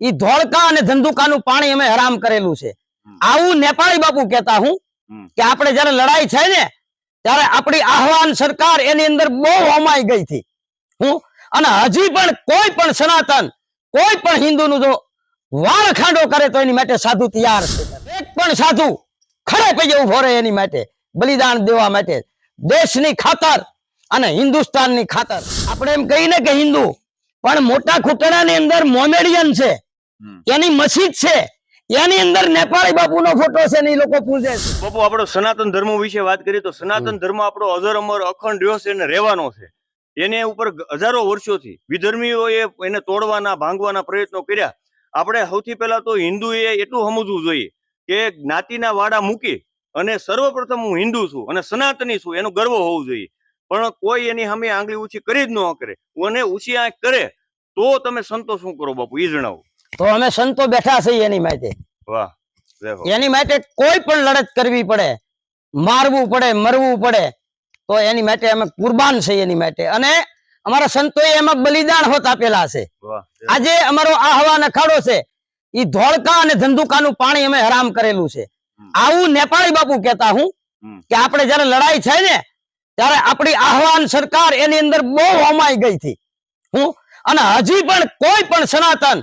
ઈ ધોળકા અને ધંધુકાનું પાણી અમે હરામ કરેલું છે. આવું નેપાળી બાપુ કેતા હું કે આપણે જયારે લડાઈ છે ને ત્યારે આપણી આહવાન સરકાર એની અંદર બહુ હોમાઈ ગઈ હતી. હું? અને હજી પણ કોઈ પણ સનાતન કોઈ પણ હિન્દુનું જો વાળ ખાંડો કરે તો એની માટે સાધુ તૈયાર છે. એક પણ સાધુ ખડે પગે ઊભો રહે એની માટે બલિદાન દેવા માટે. દેશની ખાતર અને હિન્દુસ્તાનની ખાતર. આપણે એમ કહીને કે હિન્દુ પણ મોટા ખૂટણાની અંદર મોમેડિયન છે. એની મસ્જિદ છે. એની અંદર નેપાળી બાપુનો ફોટો છે ને એ લોકો પૂજે છે. બાપુ આપણો સનાતન ધર્મ વિશે વાત કરીએ તો સનાતન ધર્મ આપણો અજર અમર અખંડ રહ્યો છે અને રહેવાનો છે. એને ઉપર હજારો વર્ષોથી વિધર્મીઓએ એને તોડવાના ભાંગવાના પ્રયત્નો કર્યા. આપણે સૌથી પહેલા તો હિન્દુએ એટલું સમજવું જોઈએ કે જ્ઞાતિના વાડા મૂકી અને સર્વપ્રથમ હું હિન્દુ છું અને સનાતની છું એનો ગર્વ હોવું જોઈએ. પણ કોઈ એની સામે આંગળી ઊંચી કરી જ ન કરે. અને ઊંચી આંખ કરે તો તમે સંતોષ શું કરો બાપુ? એ જણાવો. તો અમે સંતો બેઠા છીએ એની માટે. એની માટે કોઈ પણ લડત કરવી પડે મારવું પડે મરવું પડે તો એની માટે અમે કુરબાન છીએ એની માટે અને અમારા સંતોએ એમાં બલિદાન હોત આપેલા છે. આજે અમારો આહવાન અખાડો છે. એ ધોળકા અને ધંધુકાનું પાણી અમે હરામ કરેલું છે. આવું નેપાળી બાપુ કહેતા હું કે આપણે જયારે લડાઈ થાય ને ત્યારે આપણી આહવાન સરકાર એની અંદર બહુ હોમાઈ ગઈ હતી. હું અને હજી પણ કોઈ પણ સનાતન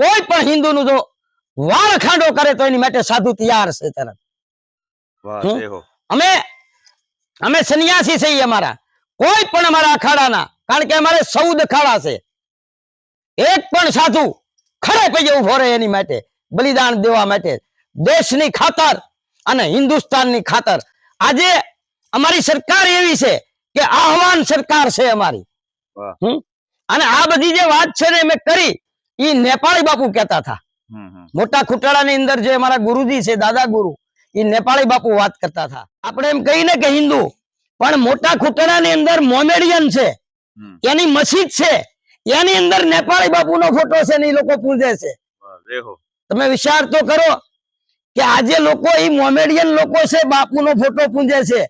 કોઈ પણ હિન્દુનું જો વાળ ખાંડો કરે તો એની માટે સાધુ તૈયાર છે તરત. અમે અમે સંન્યાસી છીએ અમારા. કોઈ પણ અમારા અખાડાના કારણ કે અમારે ચૌદ અખાડા છે. એક પણ સાધુ ખરે પગે ઊભો રહે એની માટે બલિદાન દેવા માટે. દેશની ખાતર અને હિન્દુસ્તાનની ખાતર. આજે અમારી સરકાર એવી છે કે આહવાન સરકાર છે અમારી. અને આ બધી જે વાત છે ને મેં કરી એ નેપાળી બાપુ કહેતા હતા. મોટા ખૂટાડાની અંદર જે અમારા ગુરુજી છે દાદા ગુરુ એ નેપાળી બાપુ વાત કરતા હતા. આપણે એમ કહીને કે હિન્દુ પણ મોટા ખૂટાડાની અંદર મોમેડિયન છે. એની મસ્જિદ છે. એની અંદર નેપાળી બાપુનો ફોટો છે ને એ લોકો પૂજે છે. તમે વિચાર તો કરો કે આજે લોકો એ મોમેડિયન લોકો છે બાપુનો ફોટો પૂજે છે.